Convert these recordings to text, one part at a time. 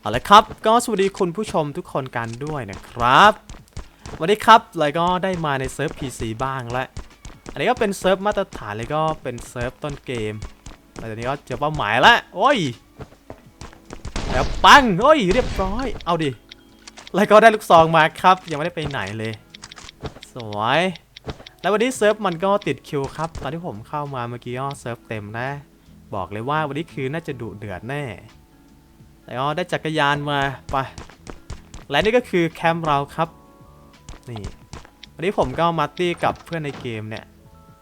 เอาละครับ ก็สวัสดีคุณผู้ชมทุกคนกันด้วยนะครับ วันนี้ครับเลยก็ได้มาในเซิร์ฟ PC บ้างและ อันนี้ก็เป็นเซิร์ฟมาตรฐานเลยก็เป็นเซิร์ฟต้นเกมแต่ตอนนี้ก็เจอเป้าหมายแล้วโอ้ยแล้วปังโอ้ยเรียบร้อย เอาดิแล้วก็ได้ลูกซองมาครับ ยังไม่ได้ไปไหนเลย สวย แล้ววันนี้เซิร์ฟมันก็ติดคิวครับ ตอนที่ผมเข้ามาเมื่อกี้ก็เซิร์ฟเต็มนะ บอกเลยว่าวันนี้คือน่าจะดุเดือดแน่ แล้วก็ได้จักรยานมาไป และนี่ก็คือแคมป์เราครับ นี่วันนี้ผมก็มาตี้กับเพื่อนในเกมเนี่ย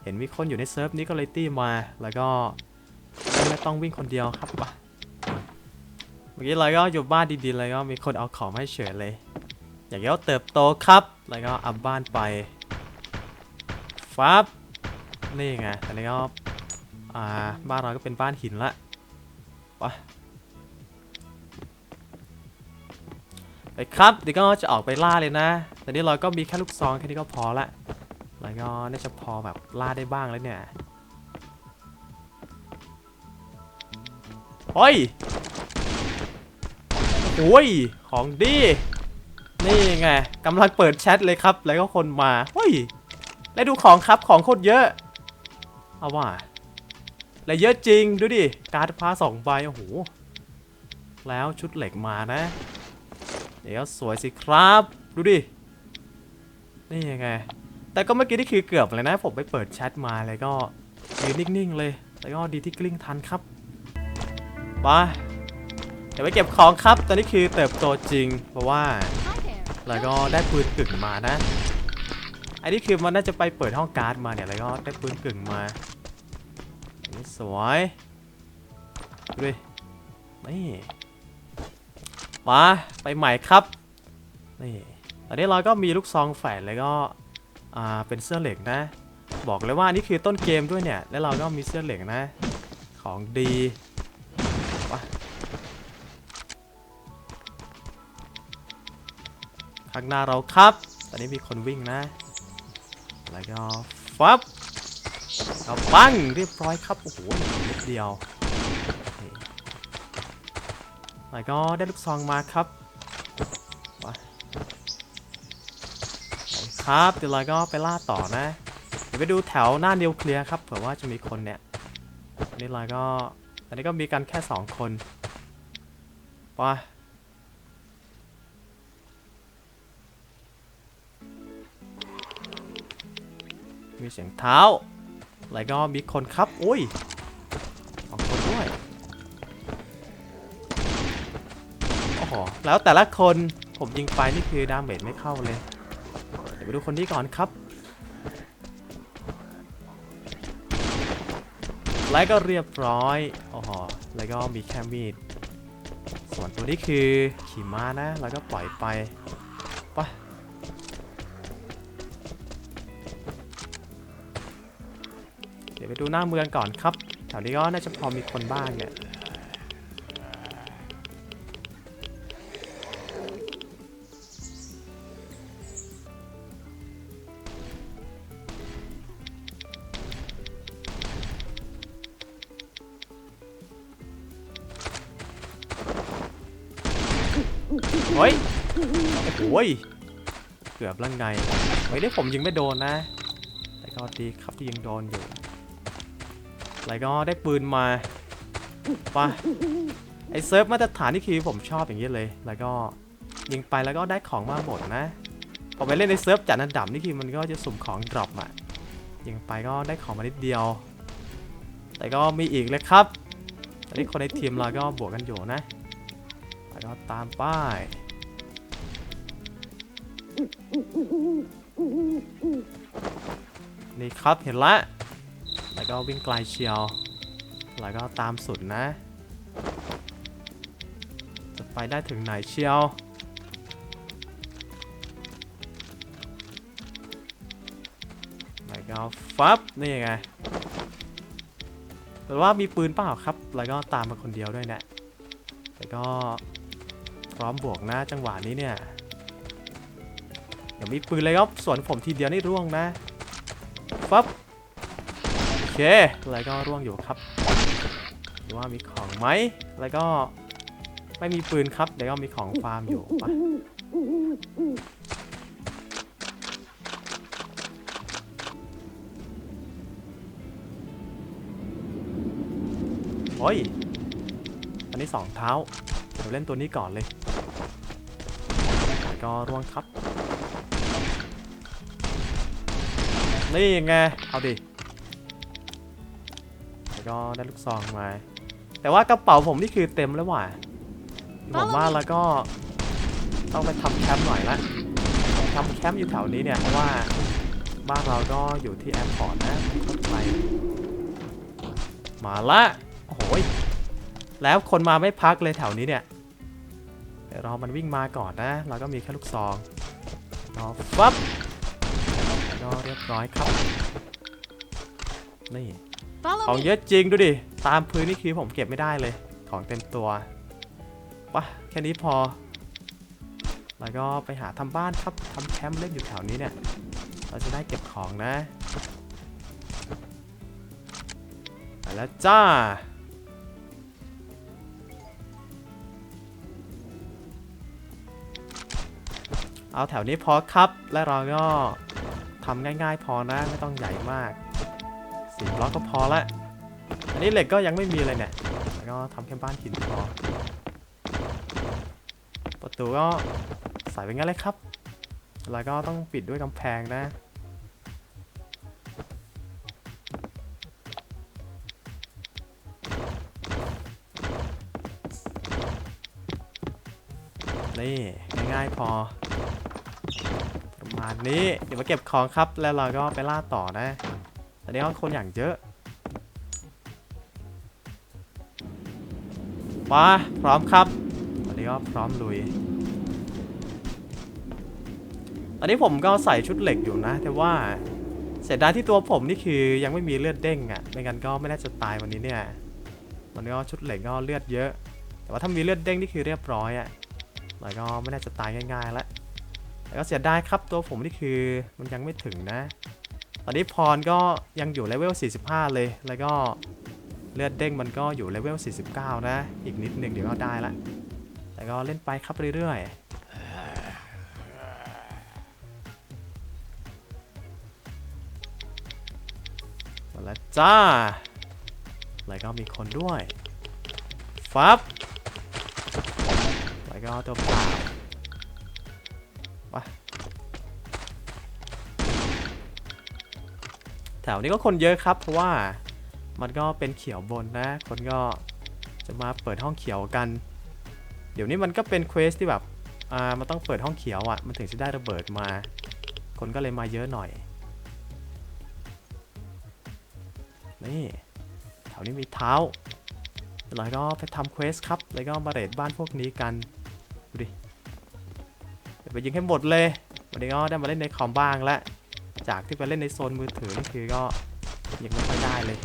เห็นมีคนอยู่ในเซิร์ฟนี้ก็เลยตี้มา แล้วก็ไม่ต้องวิ่งคนเดียวครับไปเมื่อกี้เราก็อยู่บ้านดีๆแล้วก็มีคนเอาของให้เฉยเลย อยากจะเติบโตครับ แล้วก็อัพบ้านไปฟับนี่ไงอันนี้ก็อ่าบ้านเราก็เป็นบ้านหินละไป ไปครับเดี๋ยวก็จะออกไปล่าเลยนะ แต่นี้เราก็มีแค่ลูกซองแค่นี้ก็พอละแล้วก็น่าจะพอแบบล่าได้บ้างแล้วเนี่ยโอ้ยโอ้ย ของดี นี่ไงกำลังเปิดแชทเลยครับ แล้วก็คนมาเฮ้ย แล้วดูของครับ ของโคตรเยอะ เอาว่า และเยอะจริง ดูดิ การ์ดพาสองใบ โอ้โห แล้วชุดเหล็กมานะ เดี๋ยวสวยสิครับ ดูดิ นี่ยังไง แต่ก็เมื่อกี้นี่คือเกือบเลยนะ ผมไปเปิดแชทมาแล้วก็ยืนนิ่งๆเลยแล้วก็ดีที่กลิ้งทันครับไปเดี๋ยวไปเก็บของครับ ตอนนี้คือเติบโตจริง เพราะว่าแล้วก็ได้ปืนกึ่งมานะ อันนี้คือมันน่าจะไปเปิดห้องการ์ดมาเนี่ยแล้วก็ได้ปืนกึ่งมาอันนี้สวยดูดินี่ มาไปใหม่ครับนี่ตอนนี้เราก็มีลูกซองแฝดแล้วก็อ่าเป็นเสื้อเหล็กนะ บอกเลยว่านี่คือต้นเกมด้วยเนี่ย แล้วเราก็มีเสื้อเหล็กนะ ของดีข้างหน้าเราครับ ตอนนี้มีคนวิ่งนะ แล้วก็ฟับเอาปังเรียบร้อยครับ โอ้โหนิดเดียว แล้วก็ได้ลูกซองมาครับครับเดี๋ยวเราก็ไปล่าต่อนะเดี๋ยวไปดูแถวหน้านิวเคลียร์ครับเผื่อว่าจะมีคนเนี่ยนนี้เราก็อันนี้ก็มีกันแค่สองคนไปมีเสียงเท้าแล้วก็มีคนครับอุ้ย แล้วแต่ละคนผมยิงไปนี่คือดาเมจไม่เข้าเลย เดี๋ยวไปดูคนนี้ก่อนครับ แล้วก็เรียบร้อยโอ้โหแล้วก็มีแค่มีด ส่วนตัวนี้คือขี่ม้านะ แล้วก็ปล่อยไปไปเดี๋ยวไปดูหน้าเมืองก่อนครับ แถวนี้ก็น่าจะพอมีคนบ้างเนี่ย เฮ้ยโอ้ยเกือบแล้วไงเฮ้ยได้ผมยิงไม่โดนนะ แต่ก็ดีครับที่ยิงโดนอยู่แล้วก็ได้ปืนมาไปะไอเซิร์ฟมาตรฐานนี่คือผมชอบอย่างนี้เลย แล้วก็ยิงไปแล้วก็ได้ของมาหมดนะพอไปเล่นในเซิร์ฟจัดอันดับนี่คือมันก็จะสุ่มของดรอปอะยิงไปก็ได้ของมานิดเดียว แต่ก็มีอีกเลยครับตอนนี้คนในทีมเราก็บวกกันอยู่นะ แล้วก็ตามป้าย นี่ครับเห็นละ แล้วก็วิ่งไกลเชียว แล้วก็ตามสุดนะ จะไปได้ถึงไหนเชียว แล้วก็ฟับ นี่ไงหรือว่ามีปืนเปล่าครับ แล้วก็ตามมาคนเดียวด้วยเนะแต่ก็พร้อมบวกนะจังหวะนี้เนี่ย เดี๋ยวมีปืนเลยครับสวนผมทีเดียวนี่ร่วงนะฟับโอเคแล้วก็ร่วงอยู่ครับดูว่ามีของไหมแล้วก็ไม่มีปืนครับเดี๋ยวก็มีของฟาร์มอยู่ไปโอ้ย อันนี้สองเท้า เดี๋ยวเล่นตัวนี้ก่อนเลย ก็ร่วงครับ นี่ไง เอาดิแล้วก็ได้ลูกซองมา แต่ว่ากระเป๋าผมนี่คือเต็มแล้วว่ะผมว่าแล้วก็ต้องไปทำแคมป์หน่อยละทำแคมป์อยู่แถวนี้เนี่ย เพราะว่าบ้านเราก็อยู่ที่แอร์พอร์ตนะรถไฟมาละโอ้โหยแล้วคนมาไม่พักเลยแถวนี้เนี่ยเดี๋ยวรอมันวิ่งมาก่อนนะ เราก็มีแค่ลูกซองรอฟับ ก็เรียบร้อยครับ นี่ Follow ของ me. เยอะจริงดูดิ ตามพื้นนี่คือผมเก็บไม่ได้เลย ของเต็มตัวปะแค่นี้พอ แล้วก็ไปหาทำบ้านครับทำแคมป์เล่นอยู่แถวนี้เนี่ย เราจะได้เก็บของนะไปแล้วจ้า เอาแถวนี้พอครับ และเราก็ ทำง่ายๆ พอนะไม่ต้องใหญ่มากสี่บล็อกก็พอละอันนี้เหล็กก็ยังไม่มีเลยเนี่ยแล้วก็ทำแค่บ้านหินพอ ประตูก็ใส่ไปงั้นเลยครับ แล้วก็ต้องปิดด้วยกำแพงนะนี่ง่ายๆพอ นี้เดี๋ยวมาเก็บของครับแล้วเราก็ไปล่าต่อนะตอนนี้ก็คนอย่างเยอะมาพร้อมครับตอนนี้ก็พร้อมลุย ตอนนี้ผมก็ใส่ชุดเหล็กอยู่นะ แต่ว่าเสียดายที่ตัวผมนี่คือยังไม่มีเลือดเด้งอะ่ะไม่งั้นก็ไม่น่าจะตายวันนี้เนี่ยมันนี้ก็ชุดเหล็กก็เลือดเยอะ แต่ว่าถ้ามีเลือดเด้งนี่คือเรียบร้อยอะ่ะแล้วก็ไม่น่าจะตายง่ายๆแล้ว แต่ก็เสียดายครับตัวผมนี่คือมันยังไม่ถึงนะ ตอนนี้พรก็ยังอยู่เลเวล 45 เลย แล้วก็เลือดเด้งมันก็อยู่เลเวล 49 นะ อีกนิดนึงเดี๋ยวก็ได้ละ แต่ก็เล่นไปครับเรื่อยๆมาแล้วจ้า แล้วก็มีคนด้วย ฟับ แล้วก็ตัวเปล่า ไปแถวนี้ก็คนเยอะครับ เพราะว่ามันก็เป็นเขียวบนนะ คนก็จะมาเปิดห้องเขียวกัน เดี๋ยวนี้มันก็เป็นเควสที่แบบอ่ามันต้องเปิดห้องเขียวอะ่ะ มันถึงจะได้ระเบิดมา คนก็เลยมาเยอะหน่อย นี่แถวนี้มีเท้าแล้วก็ไปทำเควสครับ แล้วก็มาเรดบ้านพวกนี้กัน ดูดิ ไปยิงให้หมดเลย วันนี้ก็ได้มาเล่นในคอมบ้างแล้วจากที่ไปเล่นในโซนมือถือนี่คือก็ยังไม่ค่อยได้เลย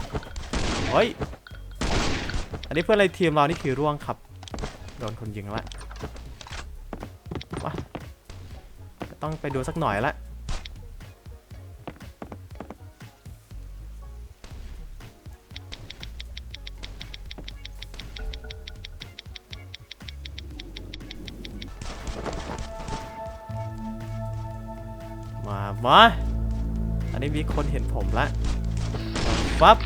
เฮ้ย อันนี้เพื่อนในทีมเรานี่คือร่วงครับ โดนคนยิงแล้วว้าต้องไปดูสักหน่อยละ มา อันนี้มีคนเห็นผมละฟับ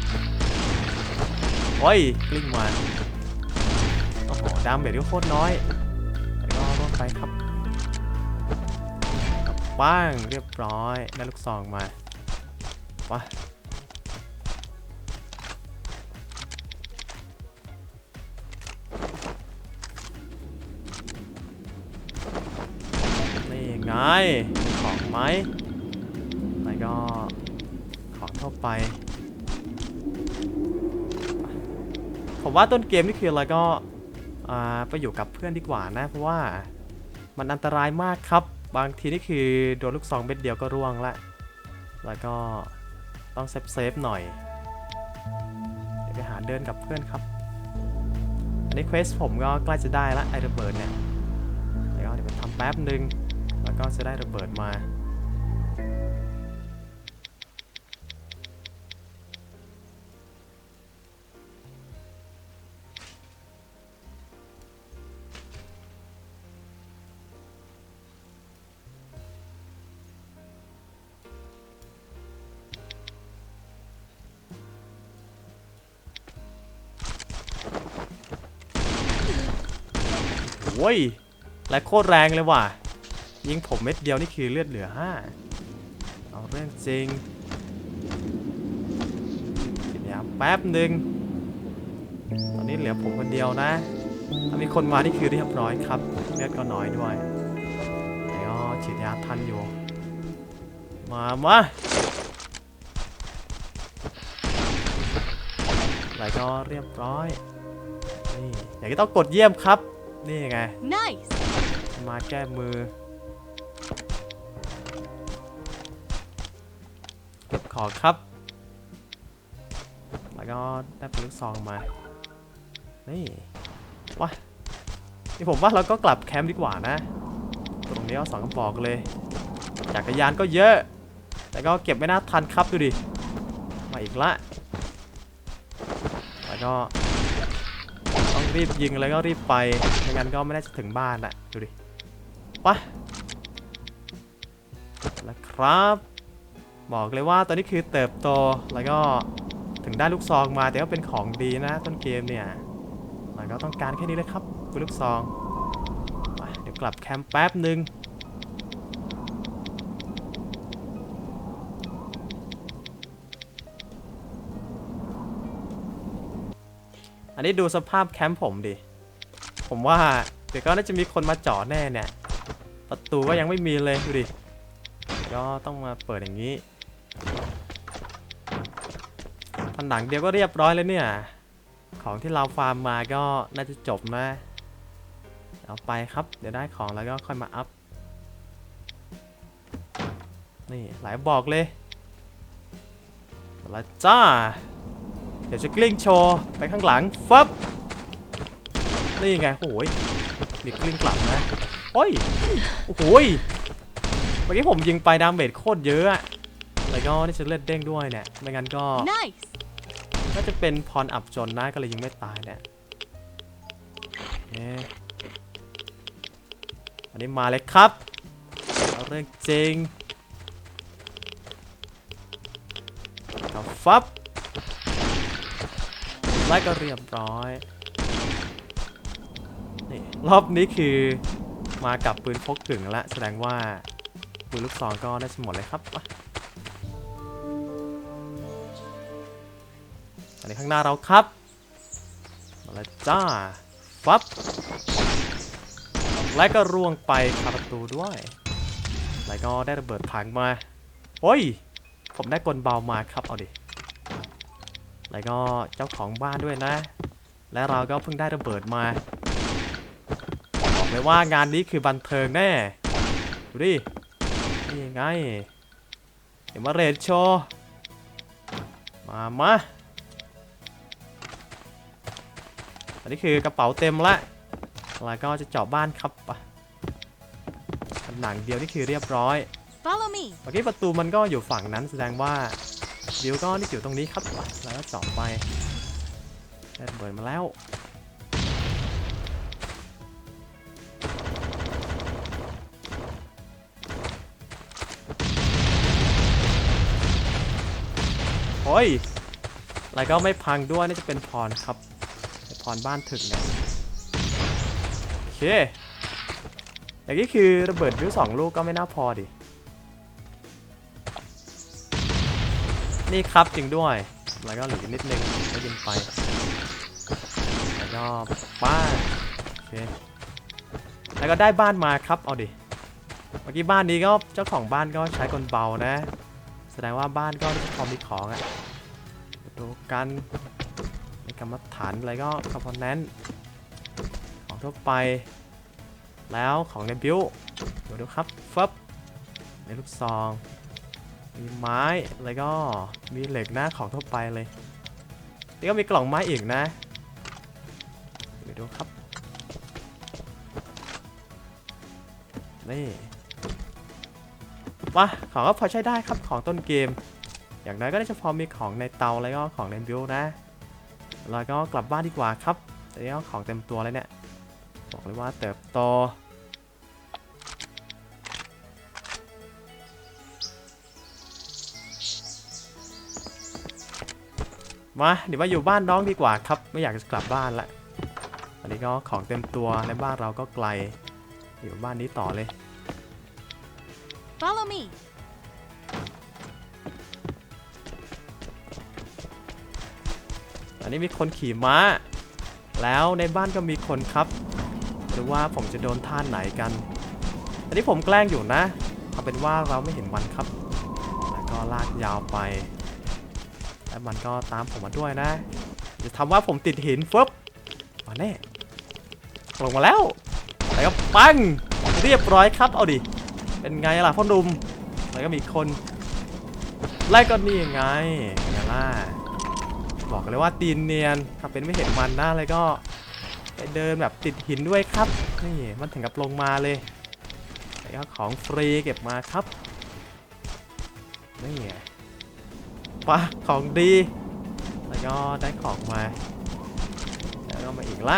โอ้ยกลิ้งมาโอ้โหดามเบรก็โคตรน้อยแล้วก็ร่วงไปครับป้างเรียบร้อยได้ลูกซองมาไปนี่ไงของไหม แล้วก็ของทั่ว ไป ผมว่าต้นเกมนี่คืออะไรก็ไปอยู่กับเพื่อนดีกว่านะ เพราะว่ามันอันตรายมากครับ บางทีนี่คือโดนลูกซองเม็ดเดียวก็ร่วงละ แล้วก็ต้องเซฟเซฟหน่อย เดี๋ยวไปหาเดินกับเพื่อนครับ อันนี้เควสผมก็ใกล้จะได้ละไอระเบิดเนี่ย แล้วก็เดี๋ยวไปทำแป๊บหนึ่งแล้วก็จะได้ระเบิดมา อ้ยและโคตรแรงเลยว่ะ ยิงผมเม็ดเดียวนี่คือเลือดเหลือห้าเอาเรื่องจริงกินยาแป๊บหนึ่งตอนนี้เหลือผมคนเดียวนะ ถ้ามีคนมานี่คือเรียบร้อยครับ เลือดก็น้อยด้วยแต่ก็ฉีดยาทันอยู่ มามาแล้วก็เรียบร้อย นี่อย่างนี้ต้องกดเยี่ยมครับ นี่ไง Nice. มาแก้มือ เก็บของครับ แล้วก็ได้ปืนลูกซองมา นี่วะนี่ผมว่าเราก็กลับแคมป์ดีกว่านะ ตรงนี้เอาสองกระบอกเลย จักรยานก็เยอะ แต่ก็เก็บไม่น่าทันครับดูดิ มาอีกละ แล้วก็ต้อง รีบยิงแล้วก็รีบไปไม่งั้นก็ไม่ได้จะถึงบ้านอะดูดิไปะแล้วครับบอกเลยว่าตอนนี้คือเติบโตแล้วก็ถึงได้ลูกซองมาแต่ก็เป็นของดีนะต้นเกมเนี่ยมันก็ต้องการแค่นี้เลยครับปืนลูกซองเดี๋ยวกลับแคมป์แป๊บหนึ่ง อันนี้ดูสภาพแคมป์ผมดิ ผมว่าเดี๋ยวก็น่าจะมีคนมาเจาะแน่เนี่ย ประตูก็ยังไม่มีเลยดูดิ ก็ต้องมาเปิดอย่างนี้ผนังเดียวก็เรียบร้อยแล้วเนี่ย ของที่เราฟาร์มมาก็น่าจะจบนะเอาไปครับ เดี๋ยวได้ของแล้วก็ค่อยมาอัพ นี่หลายบอกเลยมาแล้วจ้า เดี๋ยวจะกลิ้งโชว์ไปข้างหลังฟับนี่ไงโอ้ยมีกลิ้งกลับนะโอ้ยโอ้โหยเมื่อกี้ผมยิงไปดาเมจโคตรเยอะอะแล้วก็นี่จะเลือดเด้งด้วยเนี่ยไม่งั้นก็ Nice. น่าจะเป็นพรอับจนนะก็เลยยิงไม่ตายเนี่ยเนี่ยอันนี้มาเลยครับเอาเรื่องจริงเอาฟับ แล้วก็เรียบร้อย นี่รอบนี้คือมากับปืนพกกึ่งแล้วแสดงว่าปืนลูกซองก็ได้สมดเลยครับอันนี้ข้างหน้าเราครับมาแล้วจ้าฟับและก็ร่วงไปคาประตูด้วย แล้วก็ได้ระเบิดถังมา โอ้ย ผมได้กลเบามาครับ เอาดิ แล้วก็เจ้าของบ้านด้วยนะ และเราก็เพิ่งได้ระเบิดมาบอกเลยว่างานนี้คือบันเทิงแน่ดูดินี่ไงเดี๋ยวมาเรดโชว์มามาอันนี้คือกระเป๋าเต็มละแล้วก็จะเจาะบ้านครับไปผนังเดียวนี่คือเรียบร้อย Follow me. เมื่อกี้ประตูมันก็อยู่ฝั่งนั้นแสดงว่า ดิวก็นี่อยู่ตรงนี้ครับแล้วก็เจาะไปได้ระเบิดมาแล้วโอ้ยแล้วก็ไม่พังด้วยนี่จะเป็นพรครับ พรบ้านถึกเนี่ยโอเคอย่างนี้คือระเบิดวิวสองลูกก็ไม่น่าพอดิ นี่ครับจริงด้วย แล้วก็เหลืออีกนิดนึงก็ยิงไปแล้วก็บ้านโอเคแล้วก็ได้บ้านมาครับเอาดิเมื่อกี้บ้านนี้ก็เจ้าของบ้านก็ใช้กลเบานะ แสดงว่าบ้านก็พอมีของอะดูกันในกรรมฐานอะไรก็คอมโพเนนต์ของทั่วไป แล้วของในบิวดูดูครับฟับในลูกซอง มีไม้แล้วก็มีเหล็กหน้าของทั่วไปเลยนี่ก็มีกล่องไม้อีกนะไปดูครับนี่ว้าของก็พอใช้ได้ครับของต้นเกม อย่างน้อยก็ได้เฉพาะมีของในเตาแล้วก็ของในบิวนะแล้วก็กลับบ้านดีกว่าครับแต่นี่ของเต็มตัวเลยเนี่ยบอกเลยว่าเติบโต มาเดี๋ยวมาอยู่บ้านน้องดีกว่าครับ ไม่อยากจะกลับบ้านละอันนี้ก็ของเต็มตัวในบ้านเราก็ไกล อยู่บ้านนี้ต่อเลย Follow me. อันนี้มีคนขี่ม้า แล้วในบ้านก็มีคนครับ หรือว่าผมจะโดนท่านไหนกัน อันนี้ผมแกล้งอยู่นะเอาเป็นว่าเราไม่เห็นมันครับ แล้วก็ลากยาวไป แล้วมันก็ตามผมมาด้วยนะจะทำว่าผมติดหินฟึบมาแน่ลงมาแล้วแล้วก็ปังเรียบร้อยครับเอาดิเป็นไงล่ะพ่อหนุ่มแล้วก็มีคนไล่ก็นี่ไงไงล่ะบอกเลยว่าตีนเนียนถ้าเป็นไม่เห็นมันนะเลยก็ไปเดินแบบติดหินด้วยครับนี่มันถึงกับลงมาเลยแล้วของฟรีเก็บมาครับนี่ ปะของดีแล้วก็ได้ของมา แล้วก็มาอีกละ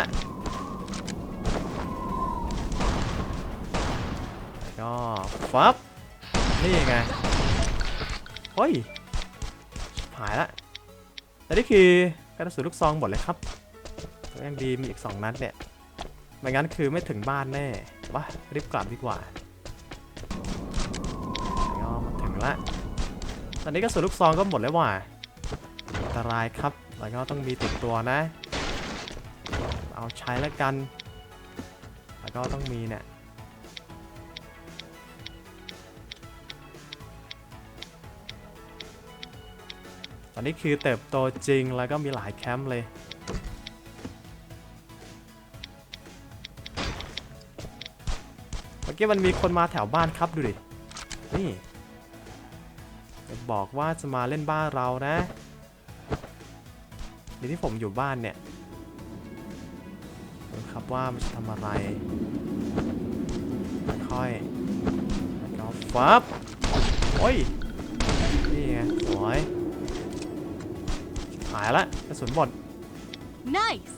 แล้วก็ฟับนี่ไงเฮ้ยหายละแต่นี่คือกระสุนลูกซองหมดเลยครับยังดีมีอีก 2 นัดเนี่ยไม่งั้นคือไม่ถึงบ้านแน่วะรีบกลับดีกว่าก็มาถึงละ อนนี้กระสุนลูกซองก็หมดแล้วว่ะอันตรายครับ แล้วก็ต้องมีติดตัวนะ เอาใช้แล้วกัน แล้วก็ต้องมีเนี่ยตอนนี้คือเติบโตจริงแล้วก็มีหลายแคมป์เลยเมื่อกี้มันมีคนมาแถวบ้านครับดูดิ นี่ จะบอกว่าจะมาเล่นบ้านเรานะเดี๋ยวที่ผมอยู่บ้านเนี่ยดูครับว่ามันจะทำอะไรค่อยๆแล้วก็ฟับโอ้ย นี่ไงสวยหายละกระสุนหมด Nice.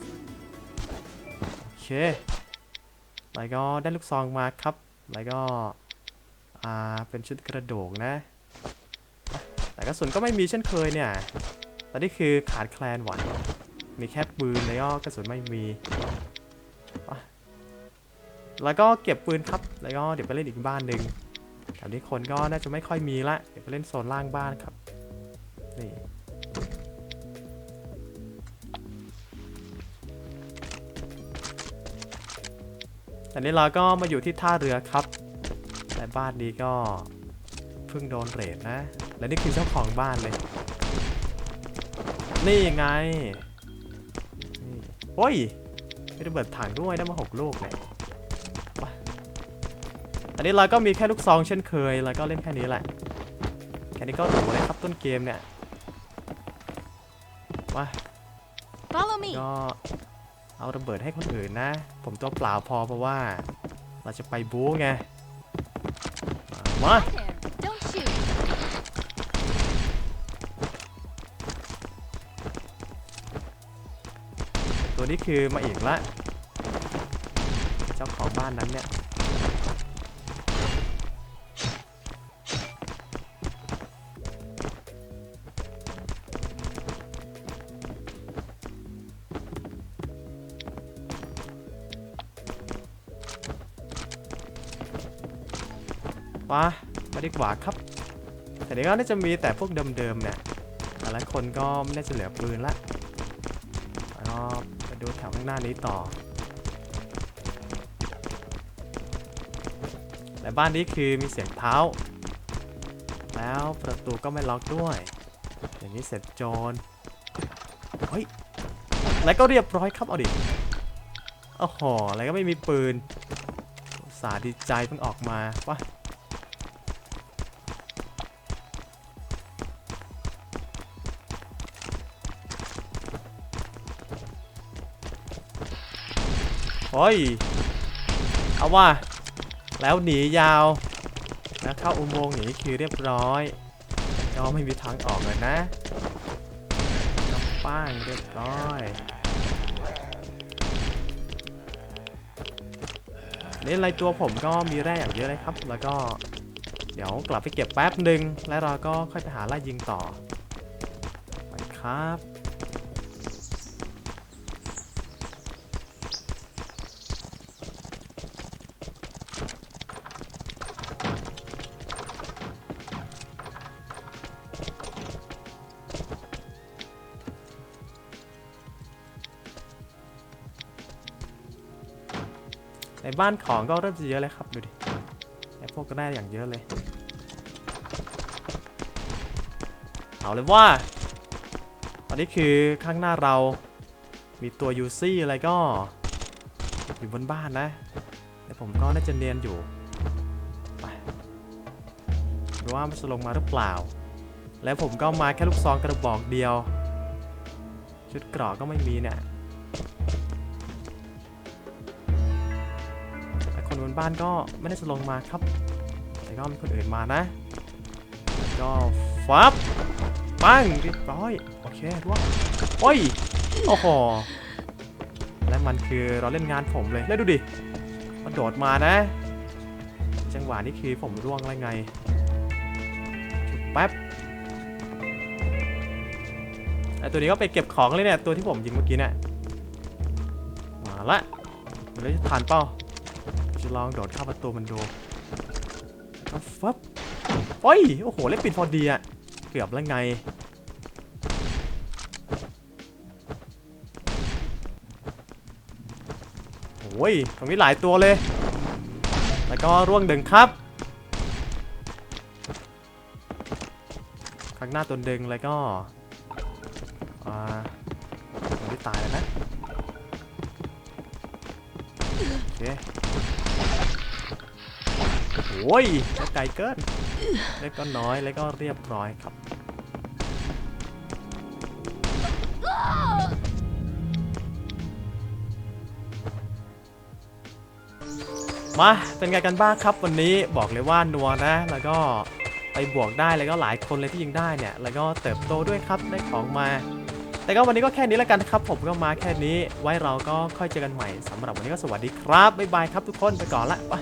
โอเคแล้วก็ได้ลูกซองมาครับ แล้วก็ อ่า เป็นชุดกระโดกนะแต่ กระสุนก็ไม่มีเช่นเคยเนี่ย ตอนนี้คือขาดแคลนหวานมีแค่ปืนแล้วก็กระสุนไม่มี แล้วก็เก็บปืนครับ แล้วก็เดี๋ยวไปเล่นอีกบ้านหนึ่งแถวนี้คนก็น่าจะไม่ค่อยมีละ เดี๋ยวไปเล่นโซนล่างบ้านครับ นี่ตอนนี้เราก็มาอยู่ที่ท่าเรือครับ แต่บ้านนี้ก็เพิ่งโดนเรทนะ และนี่คือเจ้าของบ้านเลย นี่ไงนี่โอ้ยมีระเบิดถังด้วยได้มาหกลูกเลยไปอันนี้เราก็มีแค่ลูกซองเช่นเคยแล้วก็เล่นแค่นี้แหละ แค่นี้ก็หรูเลยครับต้นเกมเนี่ยไป Follow me. ก็เอาระเบิดให้คนอื่นนะ ผมตัวเปล่าพอเพราะว่า เราจะไปบู๊ไง มา ตัวนี้คือมาอีกละ เจ้าของบ้านนั้นเนี่ยปะมาดีกว่าครับ แต่เดี๋ยวก็น่าจะมีแต่พวกเดิมๆเนี่ยแต่ละคนก็ไม่น่าจะเหลือปืนละแล้ว ดูแถวข้างหน้านี้ต่อแต่บ้านนี้คือมีเสียงเท้า แล้วประตูก็ไม่ล็อกด้วย อย่างนี้เสร็จโจรเฮ้ย แล้วก็เรียบร้อยครับเอาดิโอ้โหแล้วก็ไม่มีปืนสาดีใจเพิ่งออกมาว่ะ โอ้ย เอาว่า แล้วหนียาว แล้วเข้าอุโมงค์อย่างนี้คือเรียบร้อยก็ไม่มีทางออกเลยนะกำป้างเรียบร้อยนี่อะไรตัวผมก็มีแร่อย่างเยอะเลยครับ แล้วก็เดี๋ยวกลับไปเก็บแป๊บหนึ่งแล้วเราก็ค่อยไปหาไล่ยิงต่อไปครับ ในบ้านของก็เริ่มจะเยอะเลยครับดูดิไอพวกก็ได้อย่างเยอะเลย เอาเลยว่า ตอนนี้คือข้างหน้าเรา มีตัวยูซี่อะไรก็ อยู่บนบ้านนะ แต่ผมก็น่าจะเนียนอยู่ ไปดูว่ามันจะลงมาหรือเปล่า แล้วผมก็มาแค่ลูกซองกระบอกเดียว ชุดกราะก็ไม่มีเนี่ย บ้านก็ไม่ได้จะลงมาครับ แต่ก็มีคนอื่นมานะก็ฟับปังเรียบร้อยโอเคด้วยโอ้ยโอ้โหและมันคือเราเล่นงานผมเลยแล้วดูดิมันโดดมานะ จังหวะนี้คือผมร่วงอะไรไงชุบแป๊บไอตัวนี้ก็ไปเก็บของเลยเนี่ยตัวที่ผมยิงเมื่อกี้เนี่ยมาละมันเลยจะผ่านเป้า จะลองโดดเข้าประตูมันดูฟับโอ้ย โอ้โห เล่นปิดพอดีอะเกือบแล้วไง โอ้ย ตรงนี้หลายตัวเลย แล้วก็ร่วงดึงครับ ข้างหน้าตัวดึงแล้วก็อ่าตรงนี้ตายแล้วนะ โอเค โอ้ยไกลเกินเล็กก็น้อยแล้วก็เรียบร้อยครับมาเป็นไงกันบ้างครับวันนี้บอกเลยว่านัวนะ แล้วก็ไปบวกได้แล้วก็หลายคนเลยที่ยิงได้เนี่ย แล้วก็เติบโตด้วยครับได้ของมา แต่ก็วันนี้ก็แค่นี้แล้วกันครับผมก็มาแค่นี้ ไว้เราก็ค่อยเจอกันใหม่สำหรับวันนี้ก็สวัสดีครับบ๊ายบายครับทุกคนไปก่อนละไป